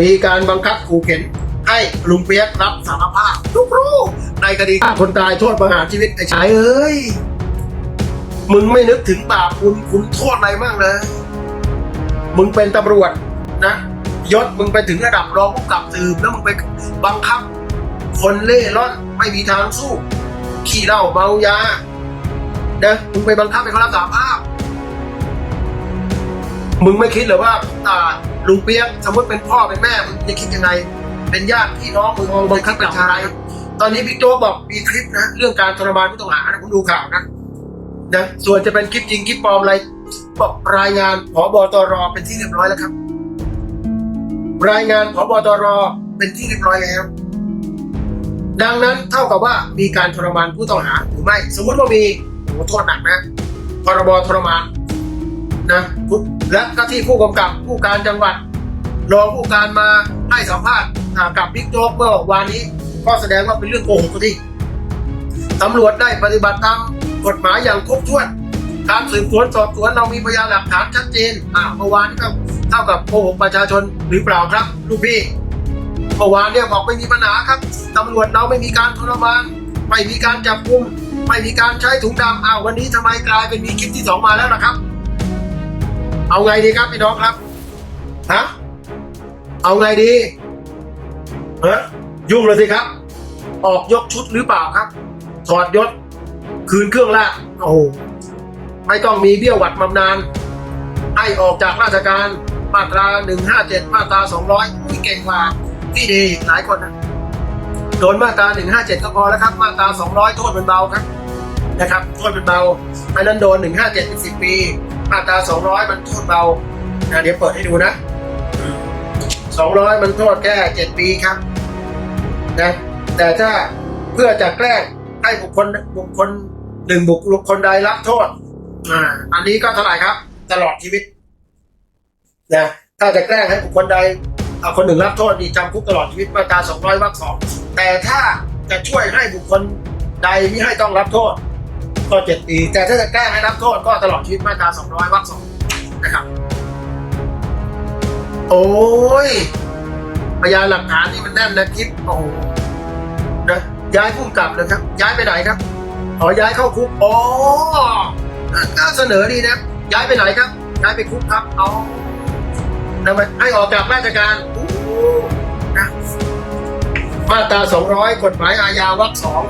มีการบังคับขู่เข็น ให้ลุงเปียกรับสารภาพทุกรู้ในคดีฆ่าคนตายโทษประหารชีวิตไอ้ชายเอ้ย มึงไม่นึกถึงบาปคุณคุณโทษอะไรบ้างเลย มึงเป็นตำรวจนะยศมึงไปถึงระดับรองผู้กำกับสืบแล้วมึงไปบังคับ คนเล่ร่อนไม่มีทางสู้ ขี้เหล้าเมายานะมึงไปบังคับให้เขารับสารภาพ มึงไม่คิดเหรอว่าอ่า ลุงเปี๊ยกสมมติเป็นพ่อเป็นแม่มึงจะคิดยังไง เป็นญาติพี่น้องมึงบังคับกัญชาตอนนี้บิ๊กโจบอกมีคลิปนะ เรื่องการทรมานผู้ต้องหานะผมดูข่าวนะนะส่วนจะเป็นคลิปจริงคลิปปลอมอะไรบอกรายงานผบตรเป็นที่เรียบร้อยแล้วครับ รายงานผบตรเป็นที่เรียบร้อยแล้ว ดังนั้นเท่ากับว่ามีการทรมานผู้ต้องหาหรือไม่ สมมติว่ามีโอ้โหโทษหนักนะพรบทรมานนะ และก็ที่ผู้กำกับผู้การจังหวัดรองผู้การมาให้สัมภาษณ์กับบิ๊กโจ๊กเมื่อวานนี้ ก็แสดงว่าเป็นเรื่องโกหกที่ตำรวจได้ปฏิบัติตามกฎหมายอย่างครบถ้วน การสืบสวนสอบสวนเรามีพยานหลักฐานชัดเจนอ่าเมื่อวานก็เท่ากับโกหกประชาชนหรือเปล่าครับ ลูกพี่เมื่อวานเนี่ยบอกไม่มีปัญหาครับตำรวจเราไม่มีการทรมานไม่มีการจับกุมไม่มีการใช้ถุงดำอ้าววันนี้ทำไมกลายเป็นมีคลิปที่สองมาแล้วนะครับ เอาไงดีครับพี่น้องครับฮะเอาไงดีเออยุ่งเลยสิครับ ออกยกชุดหรือเปล่าครับ ถอดยศ คืนเครื่องราชโอ้โหไม่ต้องมีเบี้ยวหวัดบำนาญให้ออกจากราชการมาตรา 157 มาตรา 200อุ้ยเก่งกว่าพี่ดีหลายคนนะโดนมาตรา 157 ก็พอแล้วครับ มาตรา 200 โทษมันเบาครับนะครับ โทษมันเบาอันนั้นโดน 157เป็น10 ปี มาตรา200มันโทษเบานะเดี๋ยวเปิดให้ดูนะ200มันโทษแค่7ปีครับนะแต่ถ้าเพื่อจะแกล้งให้บุคคลบุคคลหนึ่งบุคคลใดรับโทษอ่าอันนี้ก็เท่าไหร่ครับ ตลอดชีวิตนะถ้าจะแกล้งให้บุคคลใดเอาคนหนึ่งรับโทษนี่จำคุกตลอดชีวิตมาตรา200วรรคสองแต่ถ้าจะช่วยให้บุคคลใดไม่ให้ต้องรับโทษ ก็เจ็ดปี แต่ถ้าจะแก้ให้รับโทษก็ตลอดชีวิตมาตรา200วรรคสองนะครับ โอ้ยพยานหลักฐานนี่มันแน่นนะคลิปโอ้โหนะย้ายผู้กำกับเลยครับ ย้ายไปไหนครับขอย้ายเข้าคุกอ๋อน่าเสนอดีนะ ย้ายไปไหนครับ ย้ายไปคุกครับเอาทำไมให้ออกจากราชการโอ้โหนะมาตรา200 กฎหมายอาญาวรรคสอง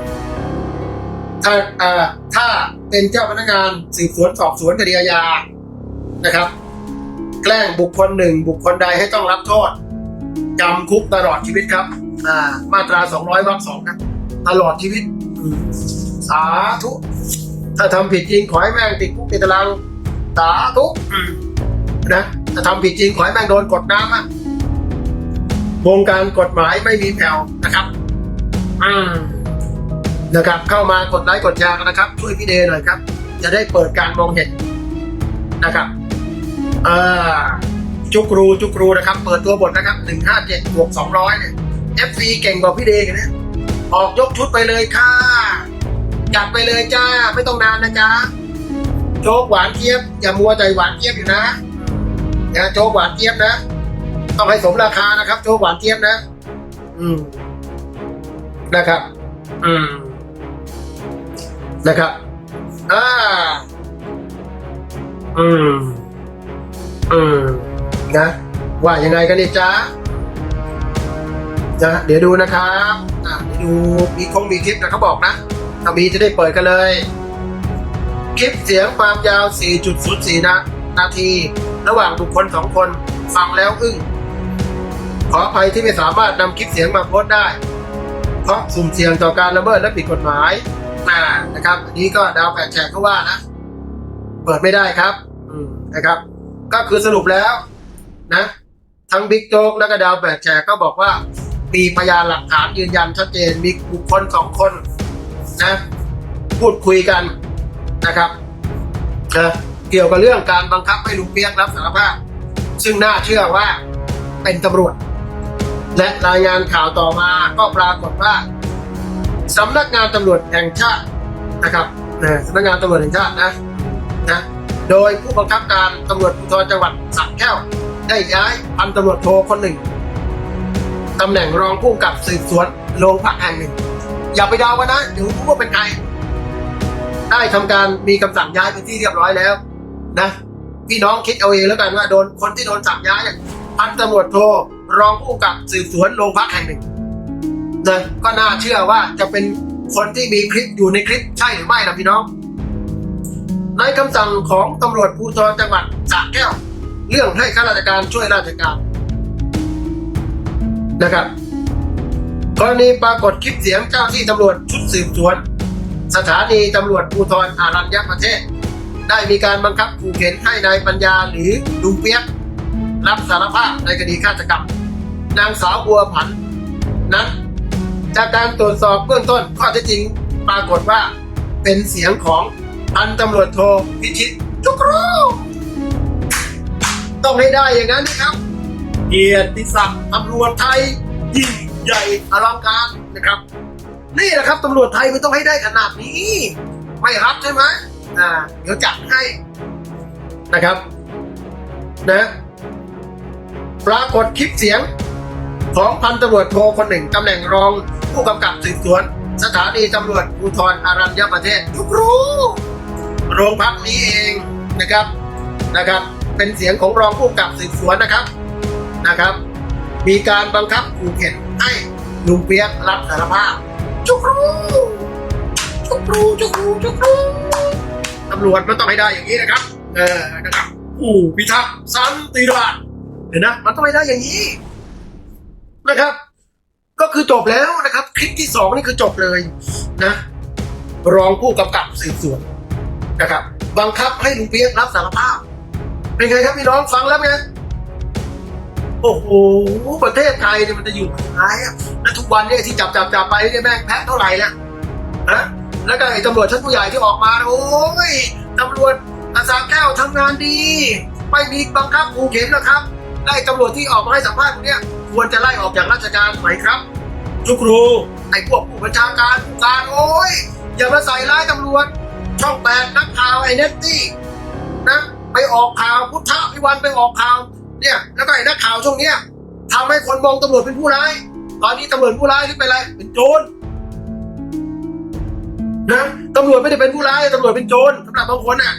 ถ้าอ่าถ้าเป็นเจ้าพนักงานสืบสวนสอบสวนคดีอาญานะครับ แกล้งบุคคลหนึ่งบุคคลใดให้ต้องรับโทษจำคุกตลอดชีวิตครับอ่ามาตรา 200วรรคสองนะตลอดชีวิตสาธุ ถ้าทำผิดจริงขอให้แม่งติดคุกติดตารางสาธุนะถ้าทำผิดจริงขอให้แม่งโดนกดน้ำอะวงการกฎหมายไม่มีแผ่วนะครับ อืม นะครับ เข้ามากดไลค์กดแชร์กันนะครับ ช่วยพี่เดย์หน่อยครับ จะได้เปิดการมองเห็นนะครับอ่าจุกรูจุกรูนะครับ เปิดตัวบทนะครับหนึ่งห้าเจ็ดบวกสองร้อยเนี่ย FC เก่งกว่าพี่เดย์กันนี่ยออกยกชุดไปเลยค่ะจัดไปเลยจ้า ไม่ต้องนานนะจ๊ะโจ๊กหวานเจี๊ยบอย่ามัวใจหวานเจี๊ยบอยู่นะนะโจ๊กหวานเจี๊ยบนะ ต้องให้สมราคานะครับ โจ๊กหวานเจี๊ยบนะ อืมนะครับ อืม นะครับ อ่า อืม อืม นะ ว่ายังไงกันดีจ๊ะนะเดี๋ยวดูนะครับ อะเดี๋ยวดูมีคงมีคลิปนะเขาบอกนะ ถ้ามีจะได้เปิดกันเลย คลิปเสียงความยาว 4.04 นะ นาที ระหว่างบุคคลสองคน ฟังแล้วอึ้ง ขออภัยที่ไม่สามารถนำคลิปเสียงมาโพสต์ได้ เพราะสุ่มเสี่ยงต่อการละเมิดและผิดกฎหมาย อ่านะครับอันนี้ก็ดาวแปดแฉกเขาว่านะ เปิดไม่ได้ครับ อืมนะครับ ก็คือสรุปแล้วนะ ทั้งบิ๊กโจ๊กและก็ดาวแปดแฉกก็บอกว่า มีพยานหลักฐานยืนยันชัดเจนมีบุคคลสองคนนะ พูดคุยกันนะครับนะเกี่ยวกับเรื่องการบังคับให้ลุงเปียกรับสารภาพ ซึ่งน่าเชื่อว่าเป็นตำรวจ และรายงานข่าวต่อมาก็ปรากฏว่า สำนักงานตำรวจแห่งชาตินะครับสำนักงานตำรวจแห่งชาตินะนะโดยผู้บังคับการตำรวจภูธรจังหวัดสระแก้ว ได้ย้ายพันตำรวจโทคนหนึ่งตำแหน่งรองผู้กำกับสืบสวนโรงพักแห่งหนึ่ง อย่าไปเดากันนะเดี๋ยวรู้ว่าเป็นใครได้ทำการมีคำสั่งย้ายเป็นที่เรียบร้อยแล้วนะพี่น้องคิดเอาเองแล้วกันว่าโดนคนที่โดนสั่งย้ายเนี่ยพันตำรวจโทรองผู้กำกับสืบสวนโรงพักแห่งหนึ่ง นะก็น่าเชื่อว่าจะเป็นคนที่มีคลิปอยู่ในคลิปใช่หรือไม่ล่ะพี่น้อง ในคำสั่งของตำรวจภูธรจังหวัดสระแก้ว เรื่องให้ข้าราชการช่วยราชการนะครับกรณีปรากฏคลิปเสียงเจ้าที่ตำรวจชุดสืบสวน สถานีตำรวจภูธรอารัญญประเทศ ได้มีการบังคับขู่เข็นให้นายปัญญาหรือลุงเปียก รับสารภาพในคดีฆาตกรรมนางสาวบัวผันนั้น จากการตรวจสอบเบื้องต้นข้อเท็จจริงปรากฏว่า เป็นเสียงของพันตำรวจโทพิชิตทุกรูปต้องให้ได้อย่างนั้นนะครับ เกียรติศักดิ์ตำรวจไทยยิ่งใหญ่อลังการนะครับ นี่แหละครับตำรวจไทยมันต้องให้ได้ขนาดนี้ ไม่รับใช่ไหมอ่าเดี๋ยวจัดให้นะครับ นะปรากฏคลิปเสียงของพันตำรวจโทคนหนึ่งตำแหน่งรอง ผู้กำกับสืบสวน สถานีตำรวจภูธรอารัญญประเทศทุกรู้โรงพักนี้เองนะครับนะครับ เป็นเสียงของรองผู้กำกับสืบสวนนะครับนะครับ มีการบังคับขู่เข็นให้ลุงเปียกรับสารภาพจุกรู้จุกรู้จุกรู้จุกรู้ตำรวจมันต้องให้ได้อย่างนี้นะครับ เออนะครับผู้พิทักษ์สันติราษฎร์เห็นนะมันต้องให้ได้อย่างนี้นะครับ ก็คือจบแล้วนะครับ คลิปที่สองนี่คือจบเลยนะ รองผู้กำกับสืบสวนนะครับ บังคับให้ลุงเปียกรับสารภาพ เป็นไงครับพี่น้องฟังแล้วไงโอ้โหประเทศไทยเนี่ยมันจะอยู่ยังไงอะแล้วทุกวันเนี่ยที่จับจับจับไปเนี่ยแม่งแพ้เท่าไหร่เนี่ยนะแล้วก็ไอ้ตำรวจชั้นผู้ใหญ่ที่ออกมาโอ้ยตำรวจอาสาแก้วทำงานดี ไม่มีบังคับขู่เข็นนะครับได้ตำรวจที่ออกมาให้สัมภาษณ์พวกเนี่ย ควรจะไล่ออกจากราชการไหมครับทุกครูไอ้พวกผู้บัญชาการผู้การโอ้ยอย่ามาใส่ร้ายตำรวจ ช่องแปดนักข่าวไอ้เนตตี้นะไปออกข่าวพุทธพิวันไปออกข่าวเนี่ยแล้วก็ไอ้นักข่าวช่วงเนี้ยทำให้คนมองตำรวจเป็นผู้ร้าย ตอนนี้ตำรวจผู้ร้ายหรือเป็นอะไรเป็นโจรนะตำรวจไม่ได้เป็นผู้ร้ายตำรวจเป็นโจรสำหรับบางคนน่ะ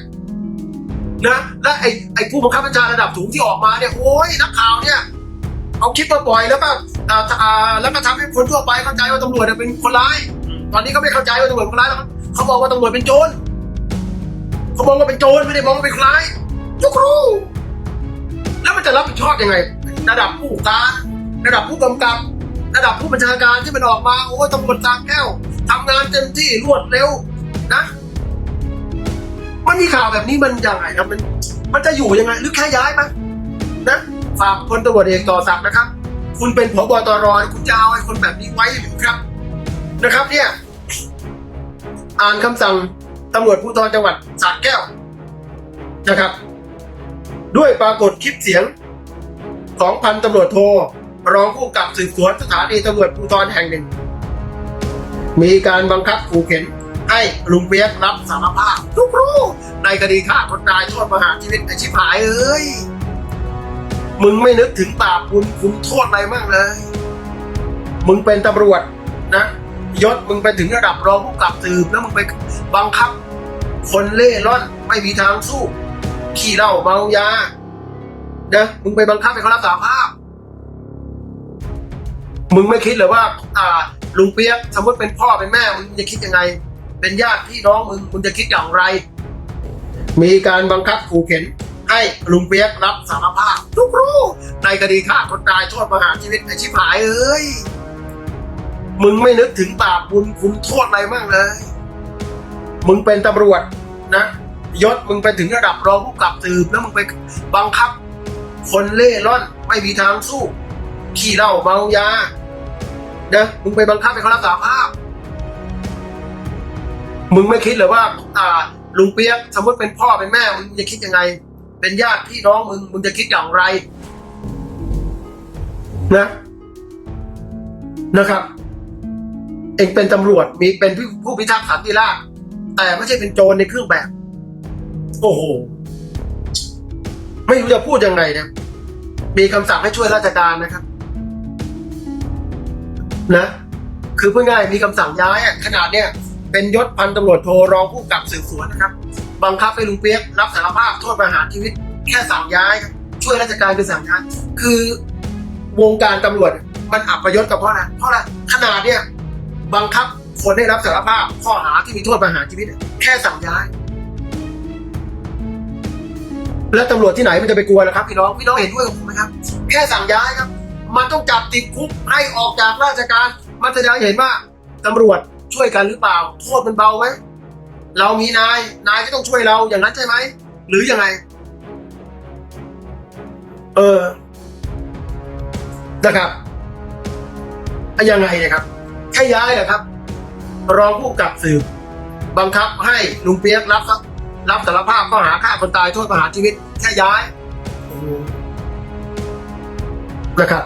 นะและไอ้ไอ้ผู้บังคับบัญชาระดับสูงที่ออกมาเนี่ยโอ้ยนักข่าวเนี่ย เอาคลิปมาปล่อยแล้วก็อ่าแล้วก็ทำให้คนทั่วไปเข้าใจว่าตำรวจเป็นคนร้าย ตอนนี้เขาไม่เข้าใจว่าตำรวจเป็นคนร้ายแล้วเขาบอกว่าตำรวจเป็นโจรเขามองว่าเป็นโจรไม่ได้มองว่าเป็นคนร้ายทุกครูแล้วมันจะรับผิดชอบยังไง ระดับผู้การระดับผู้กำกับ ระดับผู้บัญชาการที่มันออกมาโอ้ตำรวจตาแก้วทำงานเต็มที่รวดเร็วนะมันมีข่าวแบบนี้มันยังไงครับมัน มันจะอยู่ยังไง หรือแค่ย้ายไหมนะ ฝากพลตำรวจเอกต่อศักดิ์นะครับ คุณเป็นผบตรคุณจะเอาไอ้คนแบบนี้ไว้หรือครับ นะครับเนี่ย อ่านคำสั่งตำรวจภูธรจังหวัดสระแก้วนะครับ ด้วยปรากฏคลิปเสียงของพันตำรวจโทรรองผู้กำกับสืบสวนสถานีตำรวจภูธรแห่งหนึ่ง มีการบังคับขู่เข็นให้ลุงเปียกรับสารภาพทุกรู้ในคดีฆ่าคนตายโทษประหารชีวิตไอชิบหายเอ้ย มึงไม่นึกถึงบาปบุญคุณโทษอะไรบ้างเลย มึงเป็นตำรวจนะยศมึงไปถึงระดับรองผู้กำกับสืบแล้วมึงไปบังคับ คนเล่ร่อนไม่มีทางสู้ ขี้เหล้าเมายานะมึงไปบังคับให้เขารับสาภาพ มึงไม่คิดเลยว่า อ่าลุงเปียกสมมติเป็นพ่อเป็นแม่มึงจะคิดยังไง เป็นญาติพี่น้องมึงมึงจะคิดอย่างไร มีการบังคับขู่เข็น ให้ลุงเปียกรับสารภาพทุกรู้ในคดีฆ่าคนตายโทษประหารชีวิตไอชิบหายเอ้ย มึงไม่นึกถึงบาปบุญคุณโทษอะไรบ้างเลย มึงเป็นตำรวจนะยศมึงไปถึงระดับรองผู้กำกับสืบแล้วมึงไปบังคับ คนเล่ร่อนไม่มีทางสู้ ขี้เหล้าเมายานะมึงไปบังคับให้เขารับสารภาพ มึงไม่คิดเลยว่าอ่าลุงเปียกสมมติเป็นพ่อเป็นแม่มึงจะคิดยังไง เป็นญาติพี่น้องมึง มึงจะคิดอย่างไร นะ นะครับ เองเป็นตำรวจมีเป็นผู้พิทักษ์สันติราษฎร์แต่ไม่ใช่เป็นโจรในเครื่องแบบ โอ้โห ไม่รู้จะพูดยังไงนะมีคำสั่งให้ช่วยราชการนะครับ นะ คือพูดง่ายมีคำสั่งย้ายขนาดเนี้ยเป็นยศพันตำรวจโทรองผู้กำกับสืบสวนนะครับ บังคับให้ลุงเปียกรับสารภาพโทษประหารชีวิต แค่สั่งย้ายครับช่วยราชการคือสั่งย้ายคือวงการตำรวจมันอับประยศกับเพราะอะไรเพราะอะไรขนาดเนี้ยบังคับคนได้รับสารภาพข้อหาที่มีโทษประหารชีวิต แค่สั่งย้าย แล้วตำรวจที่ไหนมันจะไปกลัวล่ะครับพี่น้องพี่น้องเห็นด้วยกับผมไหมครับ แค่สั่งย้ายครับ มันต้องจับติดคุกให้ออกจากราชการ มันแสดงให้เห็นว่าตำรวจช่วยกันหรือเปล่า โทษมันเบาไหม เรามีนาย นายก็ต้องช่วยเราอย่างนั้นใช่ไหม หรือยังไง เออ นะครับอะยังไงนะครับ แค่ย้ายเหรอครับ รองผู้กำกับสืบ บังคับให้ลุงเปียกรับรับสารภาพข้อหาฆ่าคนตายโทษประหารชีวิต แค่ย้ายนะครับ